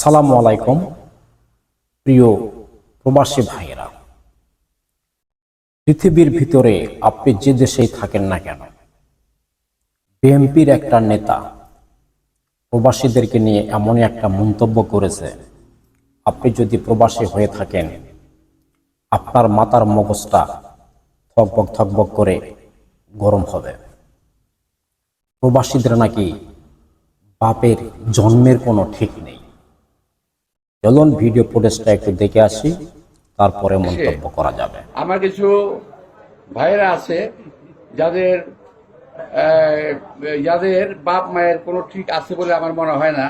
সালামু আলাইকুম, প্রিয় প্রবাসী ভাইয়েরা। পৃথিবীর ভিতরে আপনি যে দেশেই থাকেন না কেন, বিএনপির একটা নেতা প্রবাসীদেরকে নিয়ে এমনই একটা মন্তব্য করেছে, আপনি যদি প্রবাসী হয়ে থাকেন, আপনার মাতার মগজটা থকবক থকবক করে গরম হবে। প্রবাসীদের নাকি বাপের জন্মের কোনো ঠিক নেই। চলুন ভিডিও ফুটেজটা একটু দেখে আসি তারপরে মন্তব্য করা যাবে। আমার কিছু ভাইরা আছে যাদের যাদের বাপ মায়ের কোনো ঠিক আছে বলে আমার মনে হয় না।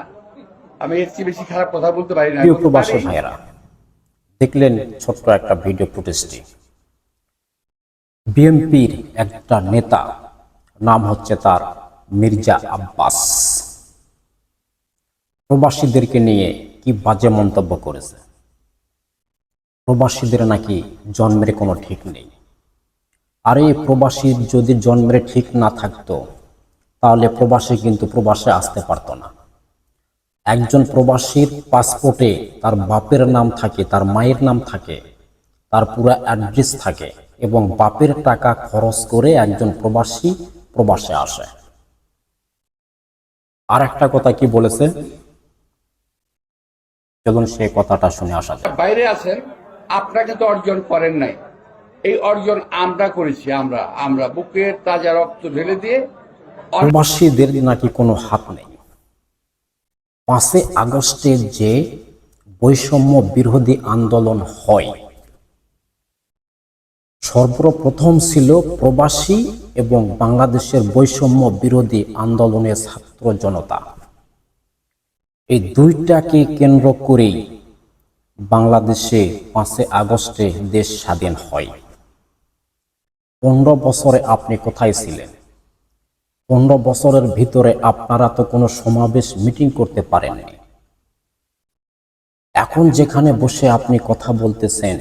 আমি এর চেয়ে বেশি খারাপ কথা বলতে পারি না। প্রবাসী ভাইয়েরা দেখলেন ছোট্ট একটা ভিডিও ফুটেজটি। বিএনপির একটা নেতা নাম হচ্ছে তার মির্জা আব্বাস। প্রবাসীদেরকে নিয়ে কি বাজে মন্তব্য করেছে? প্রবাসীদের নাকি জন্মের কোনো ঠিক নেই। আরে প্রবাসীর যদি জন্মের ঠিক না থাকতো, তাহলে প্রবাসী কিন্তু প্রবাসে আসতে পারতো না। একজন প্রবাসীর পাসপোর্টে তার বাপের নাম থাকে, তার মায়ের নাম থাকে, তার পুরো অ্যাড্রেস থাকে এবং বাপের টাকা খরচ করে একজন প্রবাসী প্রবাসে আসে। আর একটা কথা কি বলেছে? চলুন সেই কথাটা শুনে আসা যাক। বাইরে আছেন আপনাকে তো অর্জন করেন নাই। এই অর্জন আমরা করেছি আমরা আমরা। বুকের তাজা রক্ত ঢেলে দিয়ে প্রবাসীদের নাকি কোনো হাত নেই। পাঁচই আগস্টে যে বৈষম্য বিরোধী আন্দোলন হয় সর্বপ্রথম ছিল প্রবাসী এবং বাংলাদেশের বৈষম্য বিরোধী আন্দোলনের ছাত্র জনতা। এই দুইটাকে কেন্দ্র করেই বাংলাদেশে পাঁচই আগস্টে দেশ স্বাধীন হয়। পনেরো বছরে আপনি কোথায় ছিলেন? পনেরো বছরের ভিতরে আপনারা তো কোনো সমাবেশ মিটিং করতে পারেননি। এখন যেখানে বসে আপনি কথা বলতেছেন,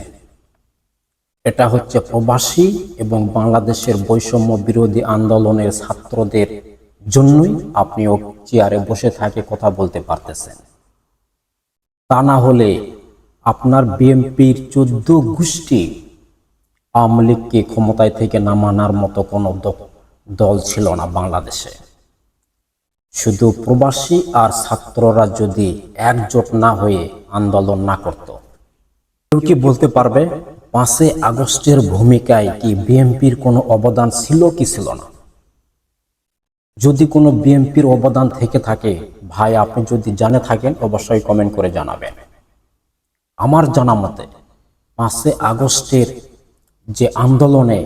এটা হচ্ছে প্রবাসী এবং বাংলাদেশের বৈষম্য বিরোধী আন্দোলনের ছাত্রদের জন্যই আপনি ও চেয়ারে বসে থাকে কথা বলতে পারতেছেন। তা না হলে আপনার বিএনপির চোদ্দ গোষ্ঠী আওয়ামী লীগকে ক্ষমতায় থেকে নামানোর মতো কোনো দল ছিল না বাংলাদেশে। শুধু প্রবাসী আর ছাত্ররা যদি একজোট না হয়ে আন্দোলন না করত। কেউ কি বলতে পারবে, পাঁচই আগস্টের ভূমিকায় কি বিএনপির কোনো অবদান ছিল কি ছিল না? যদি কোনো বিএনপির অবদান থেকে থাকে, ভাই, আপনি যদি জানে থাকেন, অবশ্যই কমেন্ট করে জানাবেন। আমার জানা মতে পাঁচে আগস্টের যে আন্দোলনে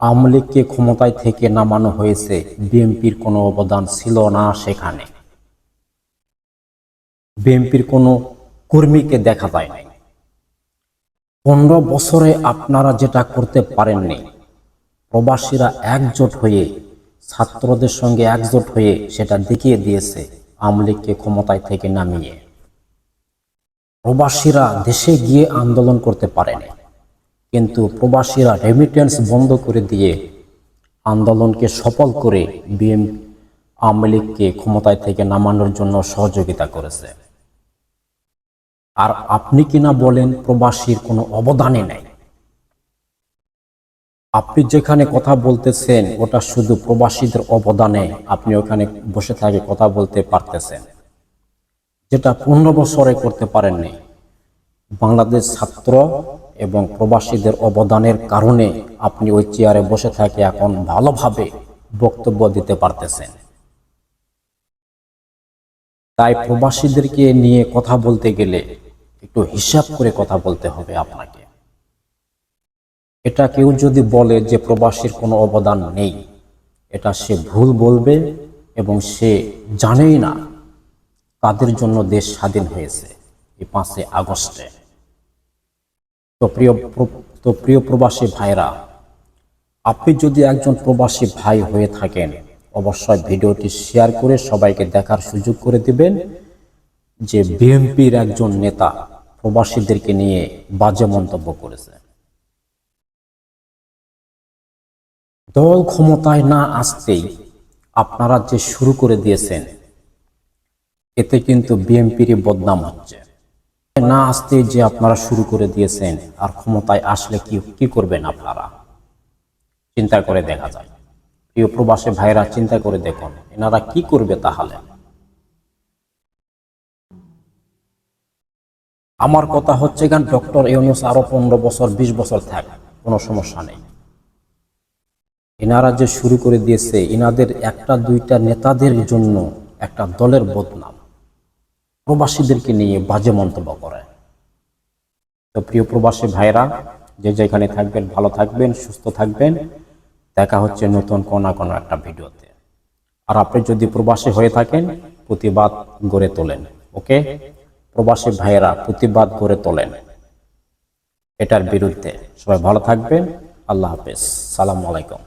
আওয়ামী লীগকে ক্ষমতায় থেকে নামানো হয়েছে বিএনপির কোনো অবদান ছিল না সেখানে। বিএনপির কোনো কর্মীকে দেখা যায় নাই পনেরো বছরে আপনারা যেটা করতে পারেননি, প্রবাসীরা একজোট হয়ে ছাত্রদের সঙ্গে একজোট হয়ে সেটা দেখিয়ে দিয়েছে আওয়ামী লীগকে ক্ষমতায় থেকে নামিয়ে। প্রবাসীরা দেশে গিয়ে আন্দোলন করতে পারেনি, কিন্তু প্রবাসীরা রেমিটেন্স বন্ধ করে দিয়ে আন্দোলনকে সফল করে বিএম আওয়ামী লীগকে ক্ষমতায় থেকে নামানোর জন্য সহযোগিতা করেছে। আর আপনি কিনা বলেন প্রবাসীর কোনো অবদানই নেই। আপনি যেখানে কথা বলতেছেন, ওটা শুধু প্রবাসীদের অবদানে আপনি ওখানে বসে থাকে কথা বলতে পারতেছেন। যেটা পনেরো বছরে করতে পারেননি। বাংলাদেশ ছাত্র এবং প্রবাসীদের অবদানের কারণে আপনি ওই চেয়ারে বসে থাকে এখন ভালোভাবে বক্তব্য দিতে পারতেছেন। তাই প্রবাসীদেরকে নিয়ে কথা বলতে গেলে একটু হিসাব করে কথা বলতে হবে আপনাকে। এটা কেউ যদি বলে যে প্রবাসীর কোনো অবদান নেই, এটা সে ভুল বলবে এবং সে জানেই না তাদের জন্য দেশ স্বাধীন হয়েছে এই পাঁচই আগস্টে। তো প্রিয় তো প্রিয় প্রবাসী ভাইরা আপনি যদি একজন প্রবাসী ভাই হয়ে থাকেন, অবশ্যই ভিডিওটি শেয়ার করে সবাইকে দেখার সুযোগ করে দিবেন যে বিএনপির একজন নেতা প্রবাসীদেরকে নিয়ে বাজে মন্তব্য করেছে। দল ক্ষমতায় না আসতেই আপনারা যে শুরু করে দিয়েছেন, এতে কিন্তু বিএনপিরই বদনাম হচ্ছে। না আসতে যে আপনারা শুরু করে দিয়েছেন আর ক্ষমতায় আসলে কি কি করবেন আপনারা? চিন্তা করে দেখা যায় প্রিয় প্রবাসী ভাইরা চিন্তা করে দেখুন, এনারা কি করবে তাহলে? আমার কথা হচ্ছে গান ডক্টর ইউনুস আরও পনেরো বছর, বিশ বছর থাক, কোনো সমস্যা নেই। এনারা যে শুরু করে দিয়েছে, এনাদের একটা দুইটা নেতাদের জন্য একটা দলের বদনাম। প্রবাসীদেরকে নিয়ে বাজে মন্তব্য করে। তো প্রিয় প্রবাসী ভাইরা, যে যেখানে থাকবেন, ভালো থাকবেন, সুস্থ থাকবেন। দেখা হচ্ছে নতুন কোনা কোনো একটা ভিডিওতে। আর আপনি যদি প্রবাসী হয়ে থাকেন, প্রতিবাদ গড়ে তোলেন, ওকে? প্রবাসী ভাইয়েরা, প্রতিবাদ গড়ে তোলেন। এটার বিরুদ্ধে। সবাই ভালো থাকবেন। আল্লাহ হাফেজ। সালাম আলাইকুম।